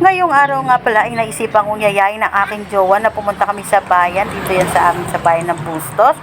Ngayong araw nga pala ay naisipan kong yayain ng aking jowa na pumunta kami sa bayan. Dito yan sa amin sa bayan ng Bustos.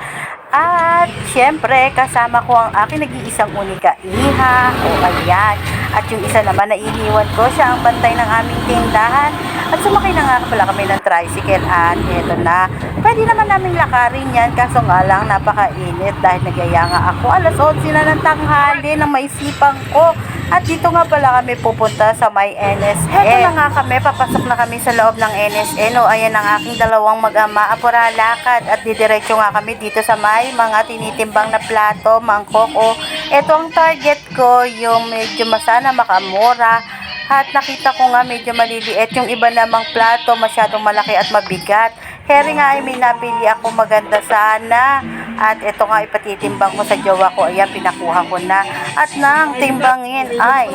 At syempre, kasama ko ang aking nag-iisang unika iha. O ayan. At yung isa naman na iniwan ko, siya ang bantay ng aming tindahan. At sumakay na nga pala kami ng tricycle at eto na. Pwede naman namin lakarin yan kaso nga lang napakainit dahil nagyaya nga ako. Alas 11 na ng tanghali nang maisipan ko. At dito nga pala kami pupunta sa may NSN. Heto na nga kami, papasok na kami sa loob ng NSN. O ayan ang aking dalawang mag-ama, apura lakad. At didiretso nga kami dito sa may mga tinitimbang na plato, mangkok. O eto ang target ko, yung medyo masana makamura. At nakita ko nga medyo maliliit. Yung iba namang plato, masyadong malaki at mabigat. Kaya nga ay may nabili ako maganda sana. At ito nga ipatitimbang ko sa jowa ko. Ayan, pinakuha ko na. At nang timbangin ay,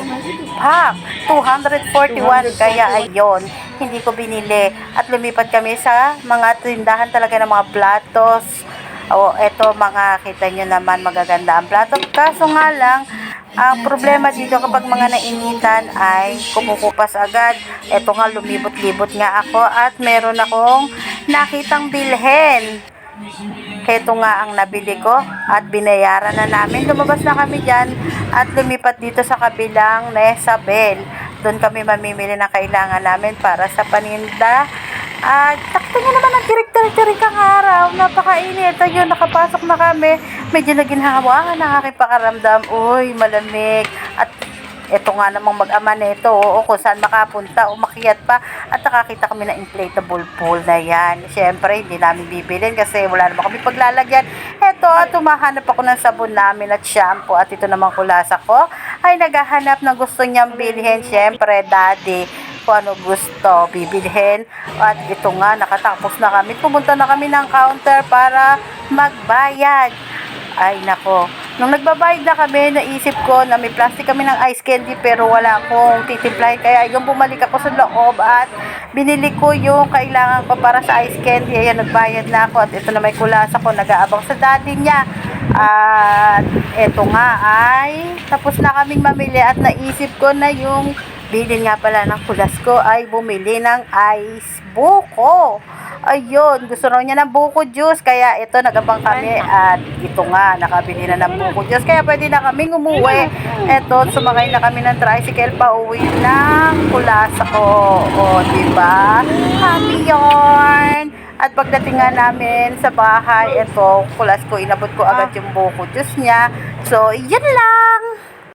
pak, 241. Kaya ayon, hindi ko binili. At lumipat kami sa mga tindahan talaga ng mga platos. O, eto mga kita nyo naman magaganda ang plato. Kaso nga lang, ang problema dito kapag mga nainitan ay kumukupas agad. Eto nga lumibot-libot nga ako at meron akong nakitang bilhin. Ito nga ang nabili ko at binayaran na namin. Lumabas na kami dyan at lumipat dito sa kabilang Nesabel. Doon kami mamimili ng kailangan namin para sa paninda. At takto nyo naman ang tirik-tirik ang araw. Napakainit. Ayun, nakapasok na kami. Medyo naginhawa ng aking pakaramdam. Uy, malamig. Ito nga namang mag-ama nito, oo, kung saan makapunta, umakyat pa, at nakakita kami ng inflatable pool na yan. Siyempre, hindi namin bibilin kasi wala naman kami paglalagyan. Eto, tumahanap ako ng sabon namin at shampoo, at ito namang kulasa ko, ay naghahanap ng gusto niyang bilhin. Siyempre, daddy, kung ano gusto, bibilhin. At ito nga, nakatapos na kami. Pumunta na kami ng counter para magbayad. Ay, nako. Nung nagbabayad na kami, naisip ko na may plastic kami ng ice candy pero wala akong titimplahin. Kaya yung bumalik ako sa loob at binili ko yung kailangan ko para sa ice candy. Ayan, nagbayad na ako at ito na may kulasa ko. Nag-aabang sa daddy niya. At ito nga ay tapos na kaming mamili at naisip ko na yung bilin nga pala ng kulas ko ay bumili ng ice buko. Ayun, gusto raw niya ng buko juice. Kaya ito, nagabang kami. At ito nga, nakabili na ng buko juice. Kaya pwede na kaming umuwi. Ito, sumakay na kami ng tricycle pa uwi ng kulasa ko. O, diba? Happy yarn! At pagdating nga namin sa bahay, ito, kulas ko, inabot ko agad yung buko juice niya. So, yun lang!